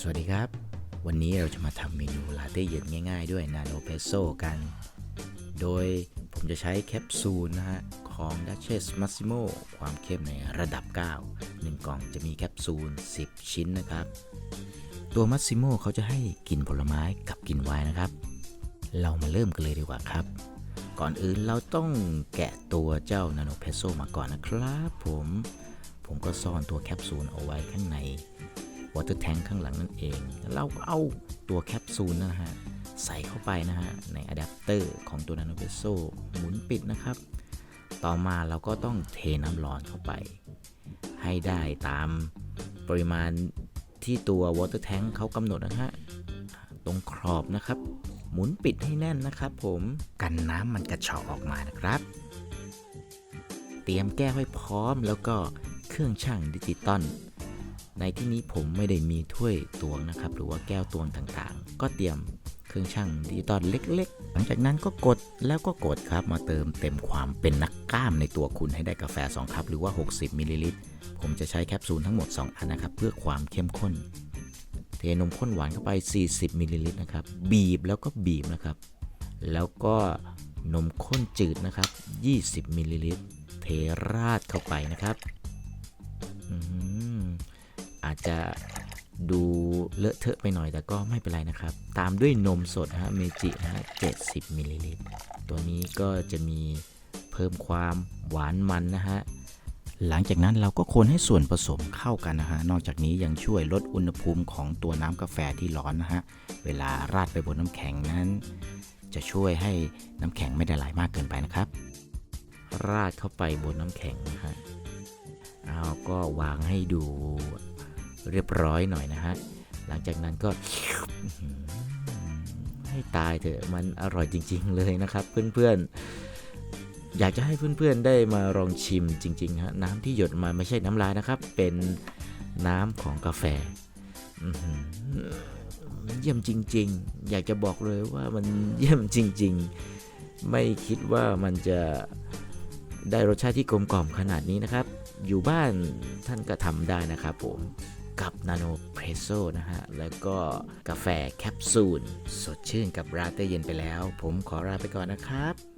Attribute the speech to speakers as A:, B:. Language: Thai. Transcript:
A: สวัสดีครับ วันนี้เราจะมาทำเมนูลาเต้เย็นง่ายๆด้วยนาโนเพโซกัน โดยผมจะใช้แคปซูลนะฮะ ของ Duchess Massimo ความเข้มในระดับ 9 1 กล่องจะมีแคปซูล 10 ชิ้นนะครับ ตัว Massimo เขาจะให้กลิ่นผลไม้กับกลิ่นไวน์นะครับ เรามาเริ่มกันเลยดีกว่าครับ ก่อนอื่นเราต้องแกะตัวเจ้านาโนเพโซมาก่อนนะครับผม ผมก็ซ่อนตัวแคปซูลเอาไว้ข้างใน วอเตอร์แทงข้างหลังนั่นเอง เราก็เอาตัวแคปซูลนะฮะ ใส่เข้าไปนะฮะ ในอะแดปเตอร์ของตัวนาโนเ e โซหมุนปิดนะครับ ต่อมาเราก็ต้องเทน้ำร้อนเข้าไป ให้ได้ตามปริมาณที่ตัววอเตอร์แทงเขากำหนดนะฮะ ตรงขอบนะครับ หมุนปิดให้แน่นนะครับผมกันน้ำมันกระเฉาะออกมานะครับ เตรียมแก้วให้พร้อมแล้วก็เครื่องช่างดิจิตอล ในที่นี้ผมไม่ได้มีถ้วยตวงนะครับ หรือว่าแก้วตวงต่างๆ ก็เตรียมเครื่องช่างดิจิตอลเล็ก ๆ หลังจากนั้นก็กดแล้วก็กดครับมาเติมเต็มความเป็นนักกล้ามในตัวคุณให้ได้กาแฟ 2 คัพหรือว่า 60มิลลิลิตรผมจะใช้แคปซูลทั้งหมด 2 อันนะครับ เพื่อความเข้มข้น เทนมข้นหวานเข้าไป 40มิลลิลิตรนะครับ บีบแล้วก็บีบนะครับ แล้วก็นมข้นจืดนะครับ 20มิลลิลิตรเทราดเข้าไปนะครับ อาจจะดูเลอะเทอะไปหน่อยแต่ก็ไม่เป็นไรนะครับ ตามด้วยนมสดฮะเมจินะฮะ70มิลลิลิตรตัวนี้ก็จะมีเพิ่มความหวานมันนะฮะหลังจากนั้นเราก็คนให้ส่วนผสมเข้ากันนะฮะ นอกจากนี้ยังช่วยลดอุณหภูมิของตัวน้ำกาแฟที่ร้อนนะฮะ เวลาราดไปบนน้ำแข็งนั้น จะช่วยให้น้ำแข็งไม่ได้ไหลมากเกินไปนะครับ ราดเข้าไปบนน้ำแข็งนะฮะ เอาก็วางให้ดู เรียบร้อยหน่อยนะฮะ หลังจากนั้นก็ให้ตายเถอะมันอร่อยจริง ๆ เลยนะครับ เพื่อนๆ อยากจะให้เพื่อนๆได้มาลองชิมจริงๆฮะน้ำที่หยดมาไม่ใช่น้ำลายนะครับ เป็นน้ำของกาแฟอื้อหือเยี่ยมจริง ๆ อยากจะบอกเลยว่ามันเยี่ยมจริง ๆ ไม่คิดว่ามันจะได้รสชาติที่กลมกล่อมขนาดนี้นะครับ อยู่บ้านท่านก็ทำได้นะครับผม กับนาโนเพรสโซนะฮะ แล้วก็กาแฟแคปซูล สดชื่นกับราเต้เย็นไปแล้ว ผมขอลาไปก่อนนะครับ